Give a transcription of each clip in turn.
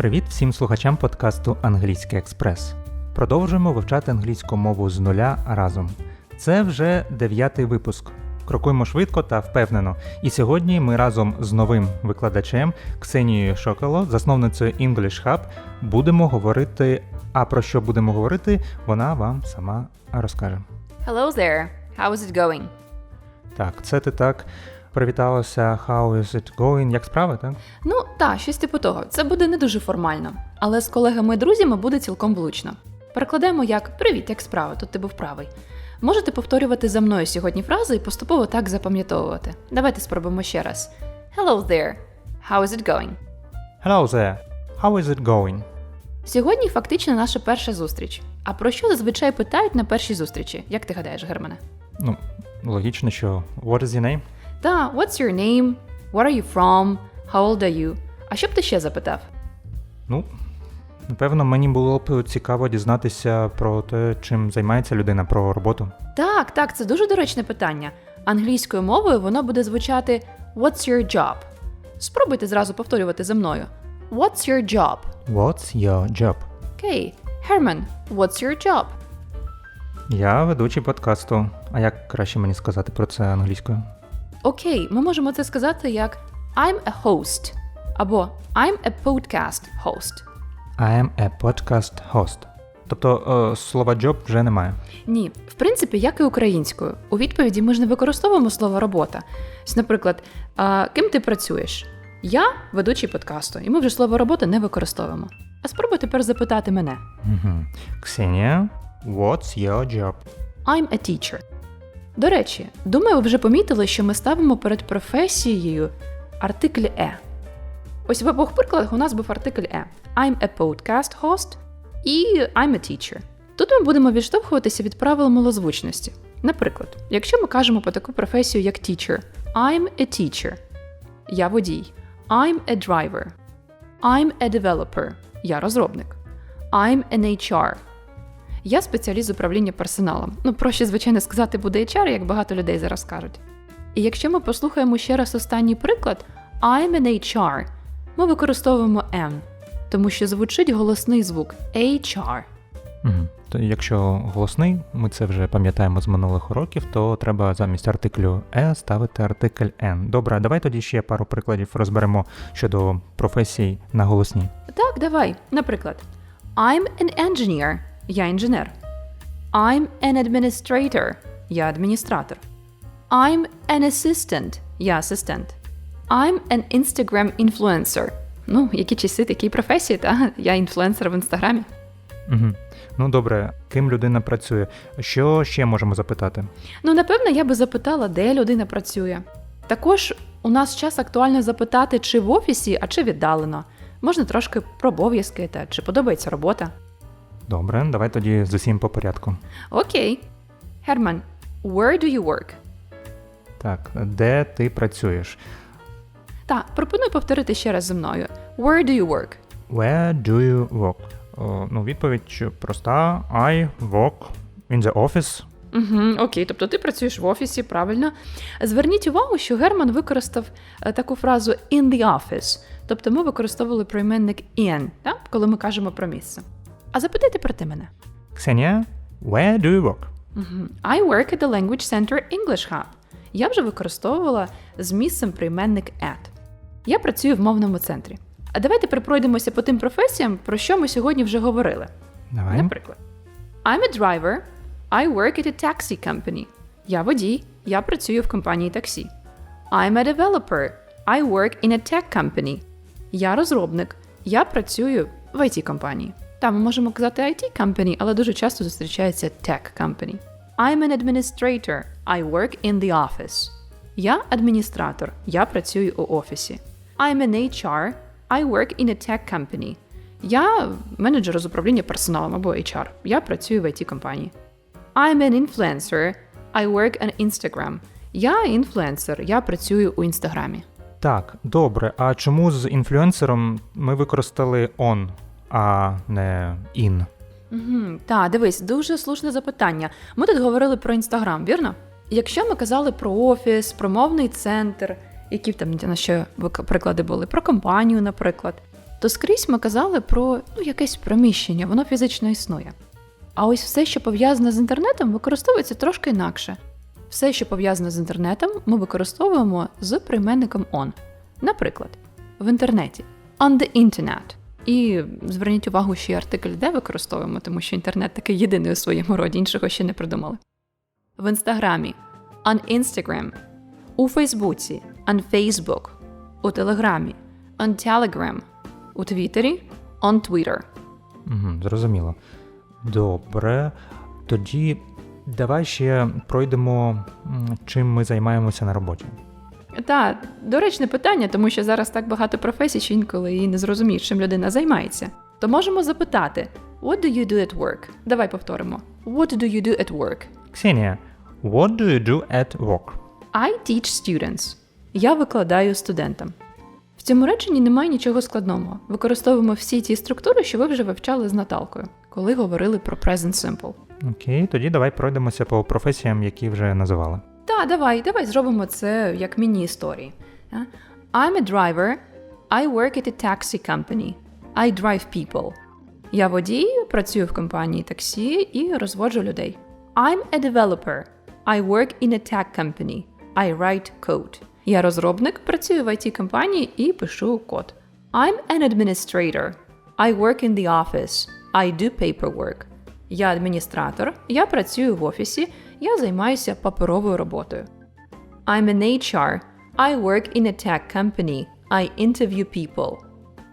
Привіт всім слухачам подкасту Англійський Експрес. Продовжуємо вивчати англійську мову з нуля разом. Це вже дев'ятий випуск. Крокуємо швидко та впевнено. І сьогодні ми разом з новим викладачем Ксенією Шоколо, засновницею English Hub, будемо говорити. А про що будемо говорити, вона вам сама розкаже. Hello there. How is it going? Так, це ти так привіталася. How is it going? Як справи, так? Ну, та, щось типу того. Це буде не дуже формально, але з колегами і друзями буде цілком влучно. Перекладаємо як Привіт, як справа, тут ти був правий. Можете повторювати за мною сьогодні фрази і поступово так запам'ятовувати. Давайте спробуємо ще раз. Hello there. How is it going? Hello there. How is it going? Сьогодні фактично наша перша зустріч. А про що зазвичай питають на першій зустрічі? Як ти гадаєш, Германе? Ну, логічно, що what is your name? Та, what's your name? Where are you from? How old are you? А що б ти ще запитав? Ну, напевно, мені було б цікаво дізнатися про те, чим займається людина, про роботу. Так, так, це дуже доречне питання. Англійською мовою воно буде звучати What's your job? Спробуйте зразу повторювати за мною. What's your job? What's your job? Окей. Herman, what's your job? Я ведучий подкасту. А як краще мені сказати про це англійською? Окей, ми можемо це сказати як I'm a host або I'm a podcast host. I am a podcast host. Тобто е, слова job вже немає. Ні, в принципі, як і українською. У відповіді ми ж не використовуємо слово робота. Наприклад, ким ти працюєш? Я ведучий подкасту, і ми вже слово робота не використовуємо. А спробуй тепер запитати мене. Ксенія, what's your job? I'm a teacher. До речі, думаю, ви вже помітили, що ми ставимо перед професією артикль е. Ось в обох прикладах у нас був артикль е. I'm a podcast host і I'm a teacher. Тут ми будемо відштовхуватися від правил малозвучності. Наприклад, якщо ми кажемо про таку професію, як teacher, I'm a teacher. Я водій. I'm a driver. I'm a developer. Я розробник. I'm an HR. Я спеціаліст з управління персоналом. Ну, проще, звичайно, сказати буде HR, як багато людей зараз кажуть. І якщо ми послухаємо ще раз останній приклад I'm an HR, ми використовуємо N, тому що звучить голосний звук HR. Угу. То якщо голосний, ми це вже пам'ятаємо з минулих уроків, то треба замість артиклю е ставити артикль n. Добре, давай тоді ще пару прикладів розберемо щодо професій на голосній. Так, давай. Наприклад, I'm an engineer. Я інженер. I'm an administrator. Я адміністратор. I'm an assistant. Я асистент. I'm an Instagram influencer. Ну, які часи, такі професії, та я інфлюенсер в інстаграмі. Угу. Ну добре, ким людина працює? Що ще можемо запитати? Ну, напевно, я би запитала, де людина працює. Також у нас час актуально запитати, чи в офісі, а чи віддалено. Можна трошки про обов'язки та чи подобається робота. Добре, давай тоді з усім по порядку. Окей. Герман, where do you work? Так, де ти працюєш? Так, пропоную повторити ще раз зі мною. Where do you work? Where do you work? О, ну, відповідь проста. I work in the office. Угу, окей, тобто ти працюєш в офісі, правильно. Зверніть увагу, що Герман використав е, таку фразу in the office. Тобто ми використовували прийменник in, так? коли ми кажемо про місце. А запитайте про ти мене. Ксенія, where do you work? I work at the Language Center English Hub. Я вже використовувала з місцем прийменник at. Я працюю в мовному центрі. А давайте припройдемося по тим професіям, про що ми сьогодні вже говорили. Давай. Наприклад, I'm a driver. I work at a taxi company. Я водій. Я працюю в компанії таксі. I'm a developer. I work in a tech company. Я розробник. Я працюю в it компанії. Та ми можемо казати IT company, але дуже часто зустрічається tech company. I'm an administrator. I work in the office. Я адміністратор. Я працюю у офісі. I'm an HR. I work in a tech company. Я менеджер з управління персоналом або HR. Я працюю в it компанії. I'm an influencer. I work on Instagram. Я інфлюенсер. Я працюю у інстаграмі. Так, добре. А чому з інфлюенсером ми використали on, а не in? Угу. Так, дивись, дуже слушне запитання. Ми тут говорили про інстаграм, вірно? Якщо ми казали про офіс, про мовний центр, які там на що приклади були, про компанію, наприклад, то скрізь ми казали про ну, якесь приміщення, воно фізично існує. А ось все, що пов'язане з інтернетом, використовується трошки інакше. Все, що пов'язане з інтернетом, ми використовуємо з прийменником on. Наприклад, в інтернеті on the internet. І зверніть увагу, що артикль де використовуємо, тому що інтернет такий єдиний у своєму роді, іншого ще не придумали. В інстаграмі on Instagram, у Фейсбуці on Facebook, у Телеграмі on Telegram, у Твіттері on Twitter. Угу, зрозуміло. Добре. Тоді давай ще пройдемо, чим ми займаємося на роботі. Та, доречне питання, тому що зараз так багато професій, що інколи і не зрозумієш, чим людина займається. То можемо запитати: What do you do at work? Давай повторимо. What do you do at work? Ксенія, what do you do at work? I teach students. Я викладаю студентам. В цьому реченні немає нічого складного. Використовуємо всі ті структури, що ви вже вивчали з Наталкою, коли говорили про Present Simple. Окей, тоді давай пройдемося по професіям, які вже називали. Та, давай, давай зробимо це як міні-історії. I'm a driver. I work at a taxi company. I drive people. Я водій, працюю в компанії таксі і розводжу людей. I'm a developer. I work in a tech company. I write code. Я розробник, працюю в it компанії і пишу код. I'm an administrator. I work in the office. I do paperwork. Я адміністратор, я працюю в офісі, я займаюся паперовою роботою. I'm an HR. I work in a tech company. I interview people.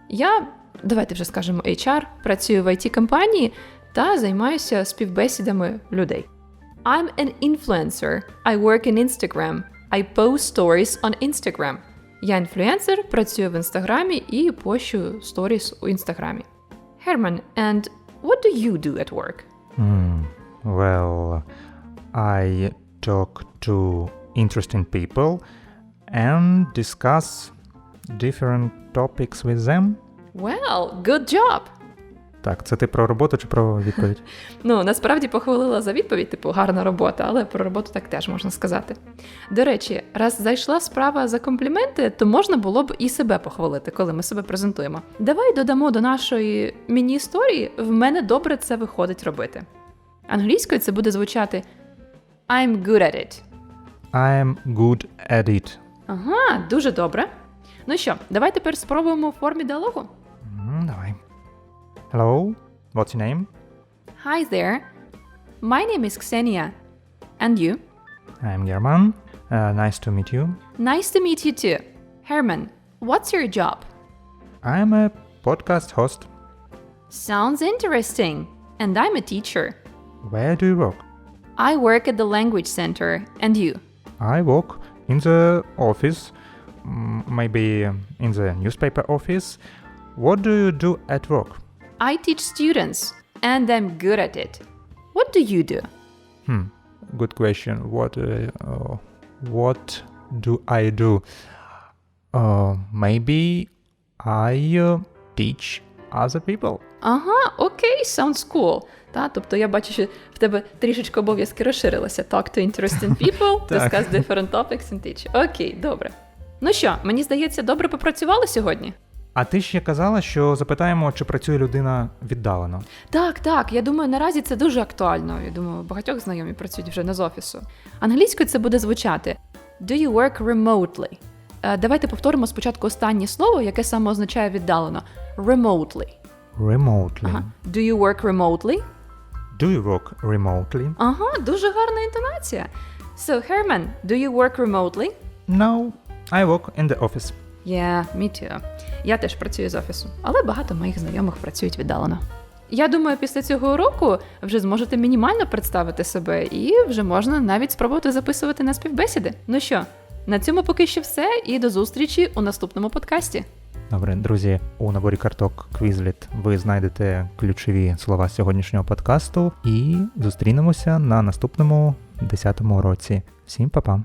Я, давайте вже скажемо HR, працюю в it компанії та займаюся співбесідами людей. I'm an influencer. I work in Instagram. I post stories on Instagram. Я інфлюенсер, працюю в інстаграмі і пощу сторіс у інстаграмі. Herman, and what do you do at work? Hmm, well, I talk to interesting people and discuss different topics with them. Well, good job! Так, це ти про роботу чи про відповідь? Ну, насправді похвалила за відповідь, типу, гарна робота, але про роботу так теж можна сказати. До речі, раз зайшла справа за компліменти, то можна було б і себе похвалити, коли ми себе презентуємо. Давай додамо до нашої міні-історії в мене добре це виходить робити. Англійською це буде звучати I'm good at it. I'm good at it. Ага, дуже добре. Ну що, давай тепер спробуємо у формі діалогу. М, Давай. Hello, what's your name? Hi there. My name is Ksenia. And you? I'm German. Uh, nice to meet you. Nice to meet you too. Herman, what's your job? I'm a podcast host. Sounds interesting. And I'm a teacher. Where do you work? I work at the language center. And you? I work in the office, maybe in the newspaper office. What do you do at work? I teach students, and I'm good at it. What do you do? Hmm, good question. What uh, uh, what do I do? Uh, maybe I uh, teach other people. Ага, окей, sounds cool. Та, тобто я бачу, що в тебе трішечки обов'язки розширилися. Talk to interesting people, discuss different topics and teach. Окей, добре. Ну що, мені здається, добре попрацювали сьогодні? А ти ще казала, що запитаємо, чи працює людина віддалено. Так, так. Я думаю, наразі це дуже актуально. Я думаю, багатьох знайомі працюють вже не з офісу. Англійською це буде звучати Do you work remotely? Е, Давайте повторимо спочатку останнє слово, яке саме означає віддалено. Remotely. Remotely. Ага. Do you work remotely? Do you work remotely? Ага, дуже гарна інтонація. So, Herman, do you work remotely? No, I work in the office. Yeah, me too. Я теж працюю з офісу, але багато моїх знайомих працюють віддалено. Я думаю, після цього уроку вже зможете мінімально представити себе і вже можна навіть спробувати записувати на співбесіди. Ну що, на цьому поки що все, і до зустрічі у наступному подкасті. Добре, друзі, у наборі карток Quizlet ви знайдете ключові слова сьогоднішнього подкасту і зустрінемося на наступному 10-му уроці. Всім па-па!